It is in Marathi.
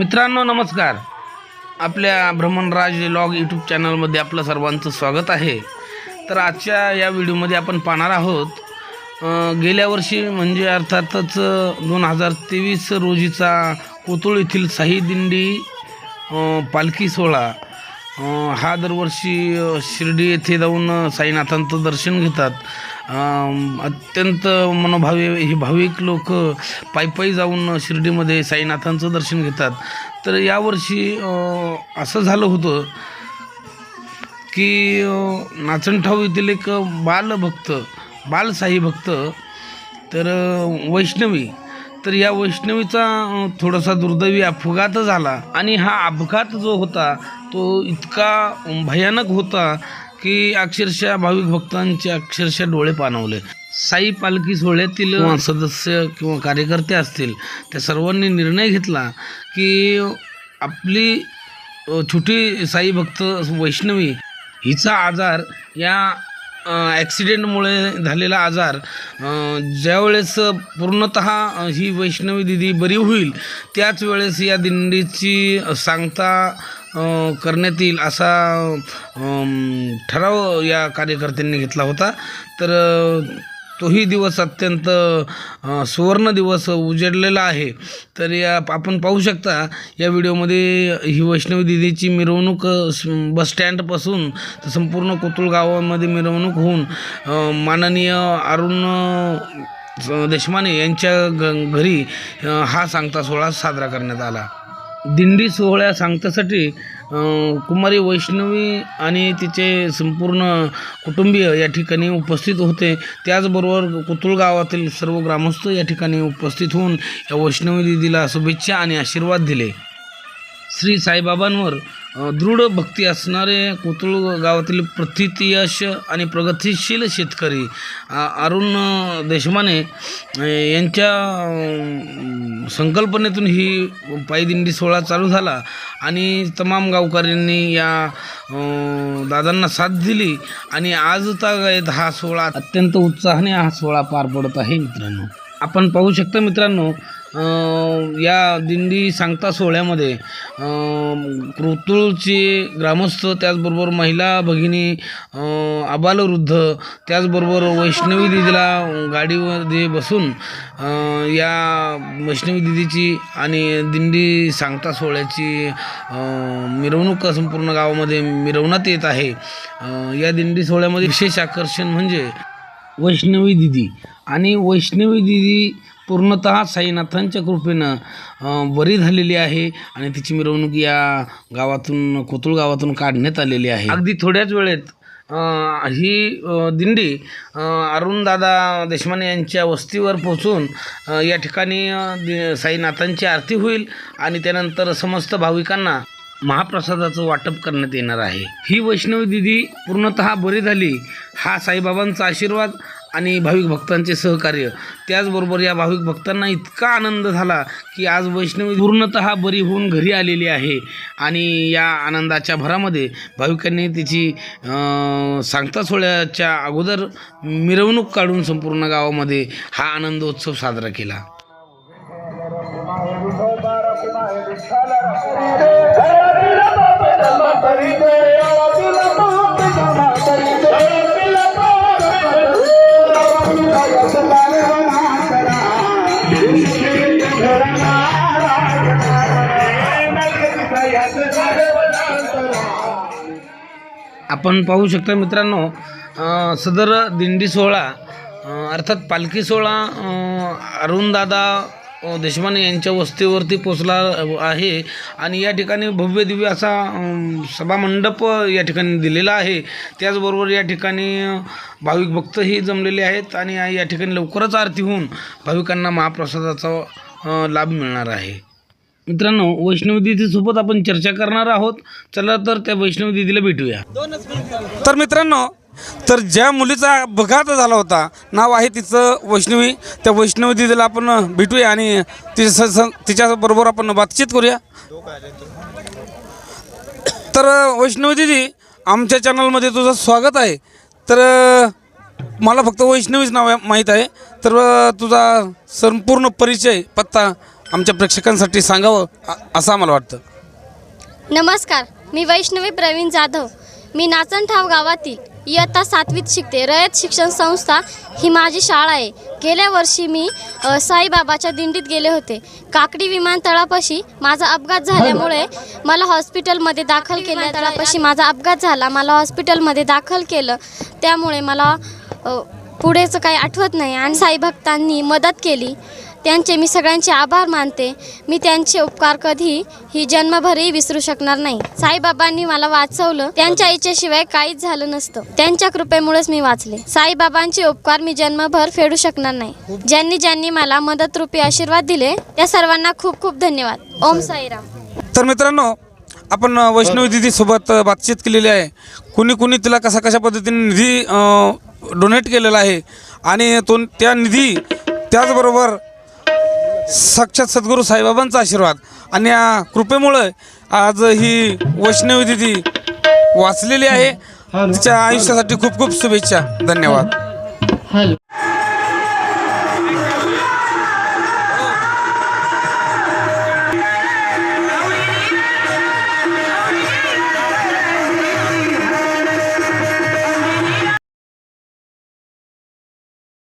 मित्रांनो नमस्कार. आपल्या भ्रमणराज लॉग यूट्यूब चॅनलमध्ये आपलं सर्वांचं स्वागत आहे. तर आजच्या या व्हिडिओमध्ये आपण पाहणार आहोत गेल्या वर्षी म्हणजे अर्थातच दोन हजार तेवीस रोजीचा कोतुळ येथील साई दिंडी पालखी सोहळा हा दरवर्षी शिर्डी येथे जाऊन साईनाथांचं दर्शन घेतात. अत्यंत मनोभावी हे भाविक लोक पायी पायी जाऊन शिर्डीमध्ये साईनाथांचं दर्शन घेतात. तर यावर्षी असं झालं होतं की नाचणठाऊ नाचणठाव येथील एक बालभक्त बालसाई भक्त तर वैष्णवी तर या वैष्णवीचा थोडासा दुर्दैवी अपघात झाला आणि हा अपघात जो होता तो इतका भयानक होता की अक्षरशः भाविक भक्तांचे अक्षरशः डोळे पाणवले साई पालखी सोहळ्यातील किंवा सदस्य किंवा कार्यकर्ते असतील त्या सर्वांनी निर्णय घेतला की आपली छोटी साई भक्त वैष्णवी हिचा आजार या ॲक्सिडेंटमुळे झालेला आजार ज्यावेळेस पूर्णत ही वैष्णवी दिदी बरी होईल त्याच वेळेस या दिंडीची सांगता करण्यात येईल असा ठराव या कार्यकर्त्यांनी घेतला होता. तर तोही दिवस अत्यंत सुवर्ण दिवस उजडलेला आहे. तर या आपण पाहू शकता या व्हिडिओमध्ये ही वैष्णवी दिदीची मिरवणूक बस स्टँडपासून तर संपूर्ण कोतुळ गावामध्ये मिरवणूक होऊन माननीय अरुण देशमाने यांच्या घ घरी हा सांगता सोहळा साजरा करण्यात आला. दिंडी सोहळ्या सांगतासाठी कुमारी वैष्णवी आणि तिचे संपूर्ण कुटुंबीय या ठिकाणी उपस्थित होते. त्याचबरोबर कुतुळ गावातील सर्व ग्रामस्थ या ठिकाणी उपस्थित होऊन या वैष्णवी दिदीला शुभेच्छा आणि आशीर्वाद दिले. श्री साईबाबांवर दृढ भक्ती असणारे कोतुळ गावातील प्रथितयश आणि प्रगतिशील शेतकरी अरुण देशमाने यांच्या संकल्पनेतून ही पायदिंडी सोहळा चालू झाला आणि तमाम गावकऱ्यांनी या दादांना साथ दिली आणि आज तागायत हा सोहळा अत्यंत उत्साहाने हा सोहळा पार पडत आहे मित्रांनो. आपण पाहू शकता मित्रांनो या दिंडी सांगता सोहळ्यामध्ये कृतुळचे ग्रामस्थ त्याचबरोबर महिला भगिनी आबालवृद्ध त्याचबरोबर वैष्णवी दिदीला गाडीमध्ये बसून या वैष्णवी दिदीची आणि दिंडी सांगता सोहळ्याची मिरवणूक संपूर्ण गावामध्ये मिरवण्यात येत आहे. या दिंडी सोहळ्यामध्ये विशेष आकर्षण म्हणजे वैष्णवी दिदी. आणि वैष्णवी दिदी पूर्णत साईनाथांच्या कृपेनं बरी झालेली आहे आणि तिची मिरवणूक या गावातून कोतुळ गावातून काढण्यात आलेली आहे. अगदी थोड्याच वेळेत ही दिंडी अरुणदादा देशमाने यांच्या वस्तीवर पोहोचून या ठिकाणी साईनाथांची आरती होईल आणि त्यानंतर समस्त भाविकांना महाप्रसादाचं वाटप करण्यात येणार आहे. ही वैष्णवी दिदी पूर्णतः बरी झाली. हा साईबाबांचा आशीर्वाद आणि भाविक भक्तांचे सहकार्य. त्याचबरोबर या भाविक भक्तांना इतका आनंद झाला की आज वैष्णवी पूर्णतः बरी होऊन घरी आलेली आहे. आणि या आनंदाच्या भरामध्ये भाविकांनी तिची सांगता सोहळ्याच्या अगोदर मिरवणूक काढून संपूर्ण गावामध्ये हा आनंदोत्सव साजरा केला. आपण पाहू शकता मित्रांनो सदर दिंडी सोहळा अर्थात पालखी सोहळा अरुणदादा देशमान यांच्या वस्तीवरती पोचला आहे. आणि या ठिकाणी भव्य दिव्य असा सभामंडप या ठिकाणी दिलेला आहे. त्याचबरोबर या ठिकाणी भाविक भक्तही जमलेले आहेत आणि या ठिकाणी लवकरच आरती होऊन भाविकांना महाप्रसादाचा लाभ मिळणार आहे. मित्रांनो वैष्णवदिदीसोबत आपण चर्चा करणार आहोत. चला तर त्या वैष्णवी दिदीला भेटूया. तर मित्रांनो तर ज्या मुलीचा अपघात झाला होता नाव आहे तिचं वैष्णवी. त्या वैष्णवी दिदीला आपण भेटूया आणि तिच्या स- तिच्याबरोबर आपण बातचीत करूया. तर वैष्णवी दिदी आमच्या चॅनलमध्ये तुझं स्वागत आहे. तर मला फक्त वैष्णवीच नाव माहीत आहे. तर तुझा संपूर्ण परिचय पत्ता आमच्या प्रेक्षकांसाठी सांगावं असं आम्हाला वाटतं. नमस्कार मी वैष्णवी प्रवीण जाधव. मी नाचणठाव गावातील इयत्ता सातवीत शिकते. रयत शिक्षण संस्था ही माझी शाळा आहे. गेल्या वर्षी मी अ, साईबाबाच्या दिंडीत गेले होते. काकडी विमानतळापाशी माझा अपघात झाल्यामुळे मला हॉस्पिटलमध्ये दाखल केलं तळापाशी माझा अपघात झाला. मला हॉस्पिटलमध्ये दाखल केलं. त्यामुळे मला अ, पुढेचं काही आठवत नाही. आणि साईभक्तांनी मदत केली. त्यांचे मी सगळ्यांचे आभार मानते. मी त्यांचे उपकार कधी ही जन्मभरही विसरू शकणार नाही. साईबाबांनी मला वाचवलं. त्यांच्या इच्छेशिवाय काहीच झालं नसतं. त्यांच्या कृपेमुळेच मी वाचले. साईबाबांचे उपकार मी जन्मभर फेडू शकणार नाही. ज्यांनी ज्यांनी मला मदत रूपी आशीर्वाद दिले त्या सर्वांना खूप खूप धन्यवाद. ओम साईराम. तर मित्रांनो आपण वैष्णवी दिदीसोबत बातचीत केलेली आहे. कुणी कुणी तिला कशा कशा पद्धतीने निधी डोनेट केलेला आहे आणि तो त्या निधी त्याचबरोबर साक्षात सद्गुरू साईबाबांचा आशीर्वाद. आणि या कृपेमुळं आज ही वैष्णवी दिदी वाचलेली आहे. तिच्या आयुष्यासाठी खूप खूप शुभेच्छा. धन्यवाद. हॅलो.